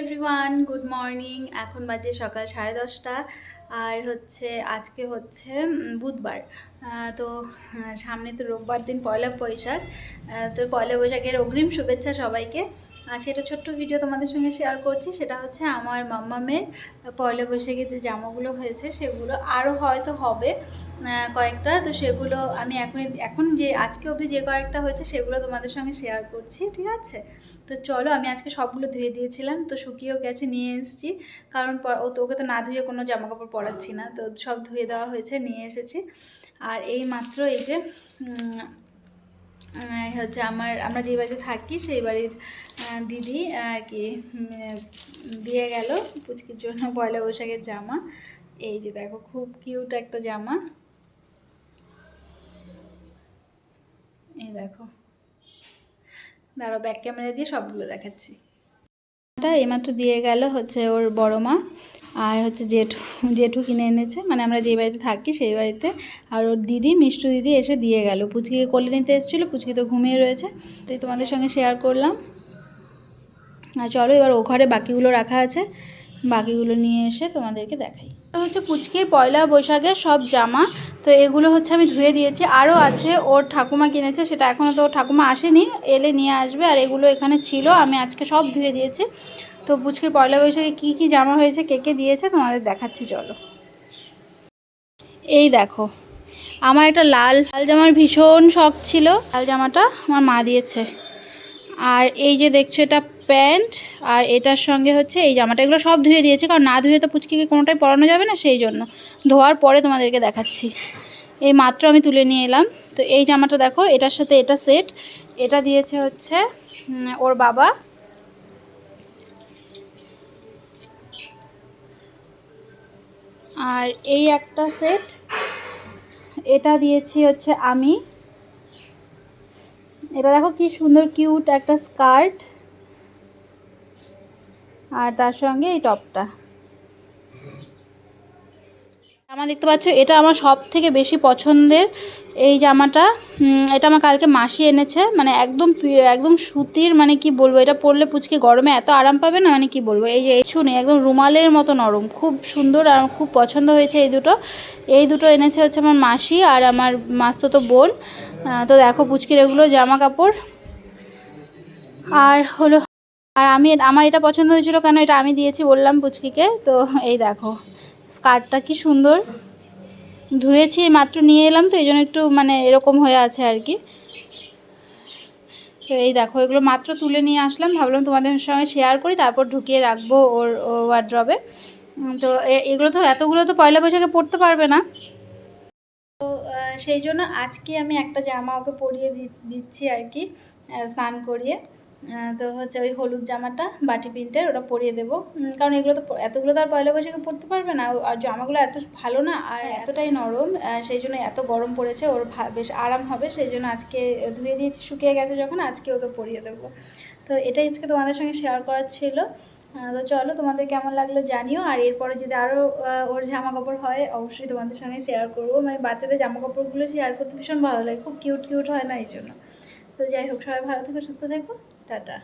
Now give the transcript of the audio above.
Everyone good morning এখন বাজে সকাল সাড়ে দশটা। আর হচ্ছে, আজকে হচ্ছে বুধবার। তো সামনে তো রোববার দিন পয়লা বৈশাখ। তো পয়লা বৈশাখের অগ্রিম শুভেচ্ছা সবাইকে। আজকে একটা ছোট্ট ভিডিও তোমাদের সঙ্গে শেয়ার করছি। সেটা হচ্ছে আমার মাম্মামের পয়লা বৈশাখে যে জামাগুলো হয়েছে, সেগুলো আরও হয়তো হবে কয়েকটা। তো সেগুলো আমি এখন এখন যে আজকে অবধি যে কয়েকটা হয়েছে, সেগুলো তোমাদের সঙ্গে শেয়ার করছি, ঠিক আছে? তো চলো, আমি আজকে সবগুলো ধুয়ে দিয়েছিলাম। তো শুকিয়েও গেছে, নিয়ে এসেছি। কারণ ও তো ওকে তো না ধুয়ে কোনো জামা কাপড় পরাচ্ছি না। তো সব ধুয়ে দেওয়া হয়েছে, নিয়ে এসেছি। আর এই মাত্র এই যে হচ্ছে আমার, আমরা যে বাড়িতে থাকি সেই বাড়ির দিদি আর কি দিয়ে গেল পুচকির জন্য পয়লা বৈশাখের জামা। এই যে দেখো খুব কিউট একটা জামা। এই দেখো। দাঁড়ো ব্যাক ক্যামেরা দিয়ে সবগুলো দেখাচ্ছি। এটা এইমাত্র দিয়ে গেল হচ্ছে ওর বড় মা আর হচ্ছে জেঠু জেঠু কিনে এনেছে। মানে আমরা যে বাড়িতে থাকি সেই বাড়িতে। আর ওর দিদি, মিষ্টু দিদি এসে দিয়ে গেল। পুচকিকে কোলে নিতে এসেছিল, পুচকি তো ঘুমিয়ে রয়েছে। তাই তোমাদের সঙ্গে শেয়ার করলাম। আর চলো এবার ও ঘরে বাকিগুলো রাখা আছে। বাকিগুলো নিয়ে এসে তোমাদেরকে দেখাই। হচ্ছে পুচকির পয়লা বৈশাখের সব জামা। তো এগুলো হচ্ছে আমি ধুয়ে দিয়েছি। আরও আছে, ওর ঠাকুমা কিনেছে, সেটা এখনও তো ওর ঠাকুমা আসেনি, এলে নিয়ে আসবে। আর এগুলো এখানে ছিল, আমি আজকে সব ধুয়ে দিয়েছি। তো পুচকির পয়লা বৈশাখে কী কী জামা হয়েছে, কে কে দিয়েছে, তোমাদের দেখাচ্ছি, চলো। এই দেখো, আমার একটা লাল লাল জামার ভীষণ শখ ছিল। লাল জামাটা আমার মা দিয়েছে। আর এই যে দেখছ, এটা প্যান্ট আর এটার সঙ্গে হচ্ছে এই জামাটা। এগুলো সব ধুয়ে দিয়েছে, কারণ না ধুয়ে তো পুচকিকে কোনোটাই পরানো যাবে না, সেই জন্য। ধোয়ার পরে তোমাদেরকে দেখাচ্ছি। এই মাত্র আমি তুলে নিয়ে এলাম। তো এই জামাটা দেখো, এটার সাথে এটা সেট। এটা দিয়েছে হচ্ছে ওর বাবা। আর এই একটা সেট, এটা দিয়েছি হচ্ছে আমি। এটা দেখো কি সুন্দর, কিউট একটা স্কার্ট। আর তার সঙ্গে এই টপটা। জামা দেখতে পাচ্ছ, এটা আমার সব থেকে বেশি পছন্দের এই জামাটা। এটা আমার কালকে মাসি এনেছে মানে একদম একদম সুতির মানে কি বলব, এটা পরলে পুচকে গরমে এত আরাম পাবে না মানে কি বলব? এই যে শুনে একদম রুমালের মতো নরম, খুব সুন্দর আর খুব পছন্দ হয়েছে এই দুটো। এই দুটো এনেছে হচ্ছে আমার মাসি আর আমার মাস্ততো বোন। তো দেখো পুচকির এগুলো জামা কাপড় আর হলো আর আমি আমার এটা পছন্দ হয়েছিল কেন এটা আমি দিয়েছি বললাম পুচকিকে, তো এই দেখো, স্কার্টটা কি সুন্দর। ধুয়েছি মাত্র নিয়ে এলাম তো, এই জন্য একটু মানে এরকম হয়ে আছে আর কি। তো এই দেখো, এগুলো মাত্র তুলে নিয়ে আসলাম, ভাবলাম তোমাদের সঙ্গে শেয়ার করি, তারপর ঢুকিয়ে রাখব ওর ওয়ার্ড্রবে তো এগুলো তো এতগুলো তো পয়লা বৈশাখে পড়তে পারবে না। তো সেই জন্য আজকে আমি একটা জামা ওকে পরিয়ে দিচ্ছি আর কি স্নান করিয়ে। তো হচ্ছে ওই হলুদ জামাটা বাটি প্রিন্টের ওটা পরিয়ে দেবো। কারণ এগুলো তো এতগুলো তো আর পয়লা বৈশাখে পরতে পারবে না। আর জামাগুলো এত ভালো না আর এতটাই নরম সেই জন্য এত গরম পড়েছে ওর ভা- বেশ আরাম হবে সেই জন্য আজকে ধুয়ে দিয়েছি শুকিয়ে গেছে যখন আজকে ওকে পরিয়ে দেবো। তো এটাই আজকে তোমাদের সঙ্গে শেয়ার করার ছিল। তো চলো তোমাদের কেমন লাগল জানিও আর এরপরে যদি আরও ওর জামা কাপড় হয় অবশ্যই তোমাদের সঙ্গে শেয়ার করব। মানে বাচ্চাদের জামা কাপড়গুলো শেয়ার করতে ভীষণ ভালো লাগে খুব কিউট কিউট হয় না এই জন্য। তো যাই হোক সবাই ভালো থেকো সুস্থ থেকো। টাটা।